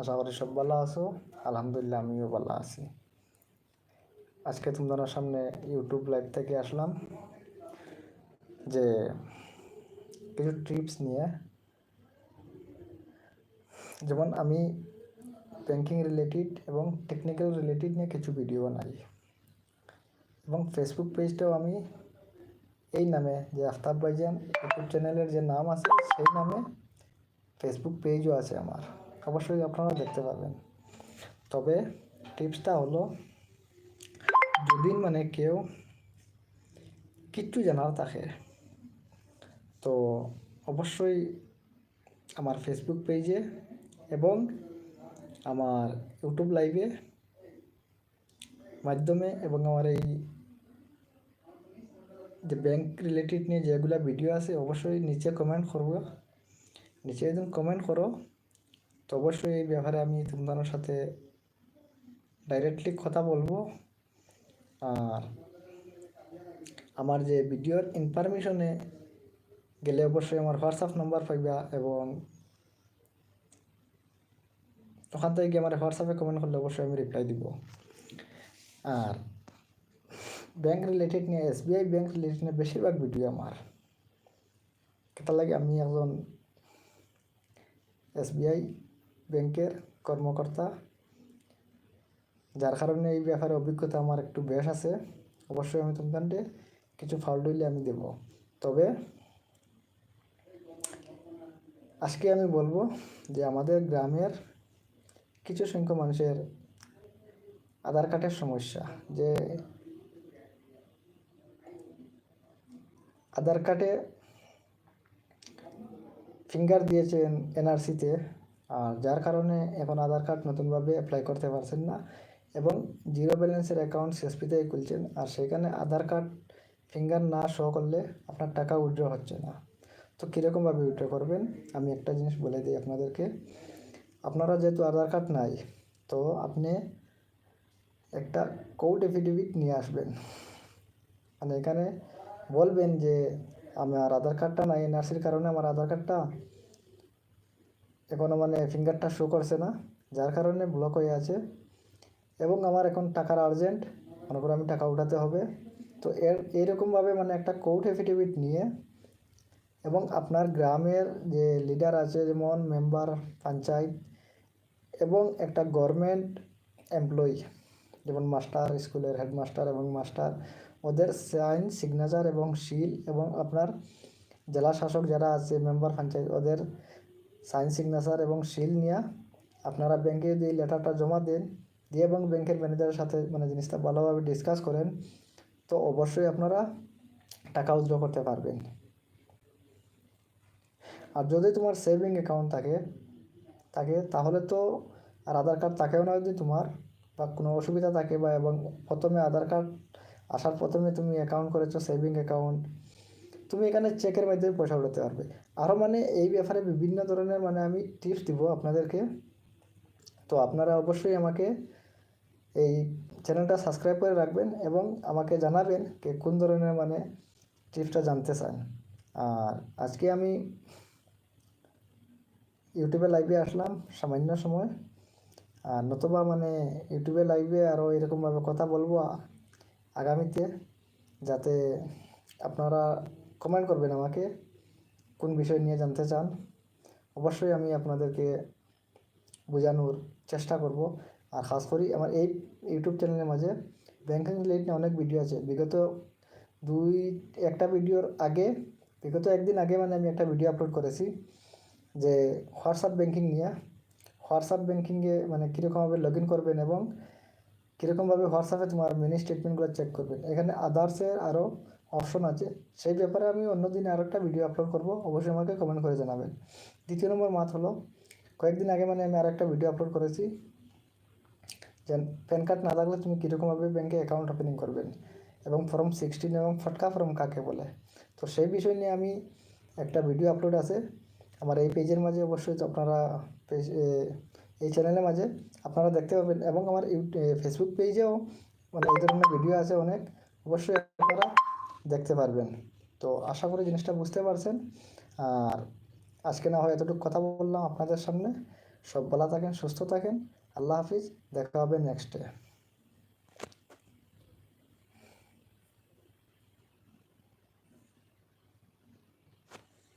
আশা করি সব ভালো আছো। আলহামদুলিল্লাহ আমিও ভালো আছি। আজকে তোমাদের সামনে ইউটিউব লাইভ থেকে আসলাম যে কিছু টিপস নিয়ে। যেমন আমি ব্যাংকিং রিলেটেড এবং টেকনিক্যাল রিলেটেড নিয়ে কিছু ভিডিও বানাই। এবং ফেসবুক পেজটাও আমি এই নামে যে আফতাব ভাইজান ইউটিউব চ্যানেলের যে নাম আছে, সেই নামে ফেসবুক পেজও আছে আমার। অবশ্যই আপনারা দেখতে পাবেন তবে টিপসটা হলো, যদি মানে কেউ কিচ্ছু জানার থাকে, তো অবশ্যই আমার ফেসবুক পেজে এবং আমার ইউটিউব লাইভে মাধ্যমে এবং আমার এই যে ব্যাংক রিলেটেড নিয়ে যেগুলো ভিডিও আছে, অবশ্যই নিচে কমেন্ট করব। নিচে একদম কমেন্ট করো। তো অবশ্যই এই ব্যাপারে আমি তোমাদের সাথে ডাইরেক্টলি কথা বলব। আর আমার যে ভিডিওর ইনফরমেশনে গেলে অবশ্যই আমার হোয়াটসঅ্যাপ নাম্বার পাইবা এবং ওখান থেকে আমার হোয়াটসঅ্যাপে কমেন্ট করলে অবশ্যই আমি রিপ্লাই দিব। আর ব্যাংক রিলেটেড নিয়ে এসবিআই ব্যাংক রিলেটেড নিয়ে বেশিরভাগ ভিডিও আমার। কেতার লাগে আমি একজন এসবিআই ব্যাংকের কর্মকর্তা, যার কারণে এই ব্যাপারে অভিজ্ঞতা আমার একটু বেশ আছে। অবশ্যই আমি তোমাদের কিছু ফাউল হইলে আমি দেব। তবে আজকে আমি বলব যে আমাদের গ্রামের কিছু সংখ্যক মানুষের আধার কার্ডের সমস্যা। যে আধার কার্ডে ফিঙ্গার দিয়েছেন এনআরসিতে আর যার কারণে এখন আধার কার্ড নতুনভাবে অ্যাপ্লাই করতে পারছেন না এবং জিরো ব্যালেন্সের অ্যাকাউন্ট সিএসপিতেই খুলছেন। আর সেখানে আধার কার্ড ফিঙ্গার না শো করলে আপনার টাকা উইথড্র হচ্ছে না। তো কীরকমভাবে উইথড্র করবেন? আমি একটা জিনিস বলে দিই আপনাদেরকে। আপনারা যেহেতু আধার কার্ড নাই, তো আপনি একটা কোড এফিডেভিট নিয়ে আসবেন। মানে এখানে বলবেন যে, আমার আধার কার্ডটা নাই এনআরসির কারণে আমার আধার কার্ডটা এখনও মানে ফিঙ্গারটা শো করছে না, যার কারণে ব্লক হয়ে আছে। এবং আমার এখন টাকার আর্জেন্ট মনে করো আমি টাকা উঠাতে হবে। তো এর, এইরকমভাবে মানে একটা কোর্ট এফিডেভিট নিয়ে এবং আপনার গ্রামের যে লিডার আছে, যেমন মেম্বার পঞ্চায়েত এবং একটা গভর্নমেন্ট এমপ্লয়ি যেমন মাস্টার স্কুলের হেডমাস্টার এবং মাস্টার ওদের সাইন সিগনেচার এবং শিল এবং আপনার জেলা শাসক যারা আছে মেম্বার পঞ্চায়েত ওদের সাইন সিগনেচার এবং সিল নিয়ে আপনারা ব্যাংকে যদি লেটারটা জমা দেন, দিয়ে এবং ব্যাংকের ম্যানেজারের সাথে মানে জিনিসটা ভালোভাবে ডিসকাস করেন, তো অবশ্যই আপনারা টাকা উইথড্র করতে পারবেন। আর যদি তোমার সেভিং অ্যাকাউন্ট থাকে থাকে, তাহলে তো আর আধার কার্ড থাকেও না যদি তোমার, বা কোনো অসুবিধা থাকে বা এবং প্রথমে আধার কার্ড আসার প্রথমে তুমি অ্যাকাউন্ট করেছ, সেভিং অ্যাকাউন্ট তুমি এখানে চেকের মাধ্যমে পয়সা উঠাতে পারবে। আরও মানে এই ব্যাপারে বিভিন্ন ধরনের মানে আমি টিপস দিব আপনাদেরকে। তো আপনারা অবশ্যই আমাকে এই চ্যানেলটা সাবস্ক্রাইব করে রাখবেন এবং আমাকে জানাবেন কে কোন ধরনের মানে টিপসটা জানতে চান। আর আজকে আমি ইউটিউবে লাইভে আসলাম সামান্য সময়। আর নতুবা মানে ইউটিউবে লাইভে আরও এরকমভাবে কথা বলব আগামীতে, যাতে আপনারা কমেন্ট করবেন আমাকে, কোন বিষয় নিয়ে জানতে চান। অবশ্যই আমি আপনাদেরকে বোঝানোর চেষ্টা করব। আর খাস করি আমার এই ইউটিউব চ্যানেলের মাঝে। ব্যাংকিং নিয়ে অনেক ভিডিও আছে। বিগত দুই, একটা ভিডিওর আগে, বিগত একদিন আগে মানে আমি একটা ভিডিও আপলোড করেছি যে হোয়াটসঅ্যাপ ব্যাংকিং নিয়ে। হোয়াটসঅ্যাপ ব্যাংকিংয়ে মানে কীরকমভাবে লগ ইন করবেন এবং কীরকমভাবে হোয়াটসঅ্যাপে তোমার মিনি স্টেটমেন্টগুলো চেক করবেন। এখানে আদার্সের আরও অপশন আছে। সেই ব্যাপারে আমি অন্য দিনে আরও একটা ভিডিও আপলোড করব। অবশ্যই আমাকে কমেন্ট করে জানাবেন। দ্বিতীয় নম্বর মাত হলো, কয়েকদিন আগে মানে আমি আর একটা ভিডিও আপলোড করেছি। যে প্যান কার্ড না থাকলে তুমি কীরকমভাবে ব্যাঙ্কে অ্যাকাউন্ট ওপেনিং করবেন? এবং ফর্ম সিক্সটিন এবং ফটকা ফর্ম কাকে বলে? তো সেই বিষয় নিয়ে আমি একটা ভিডিও আপলোড আছে। আমার এই পেজের মাঝে অবশ্যই আপনারা পেজ এই চ্যানেলের মাঝে আপনারা দেখতে পাবেন। এবং আমার ফেসবুক পেজেও মানে এই ধরনের ভিডিও আছে অনেক। অবশ্যই আপনারা দেখতে পারবেন। তো আশা করি জিনিসটা বুঝতে পারছেন। আর আজকে না হয় এতটুকু কথা বললাম আপনাদের সামনে। সব ভালো থাকেন, সুস্থ থাকেন। আল্লাহ হাফিজ, দেখা হবে নেক্সট ডে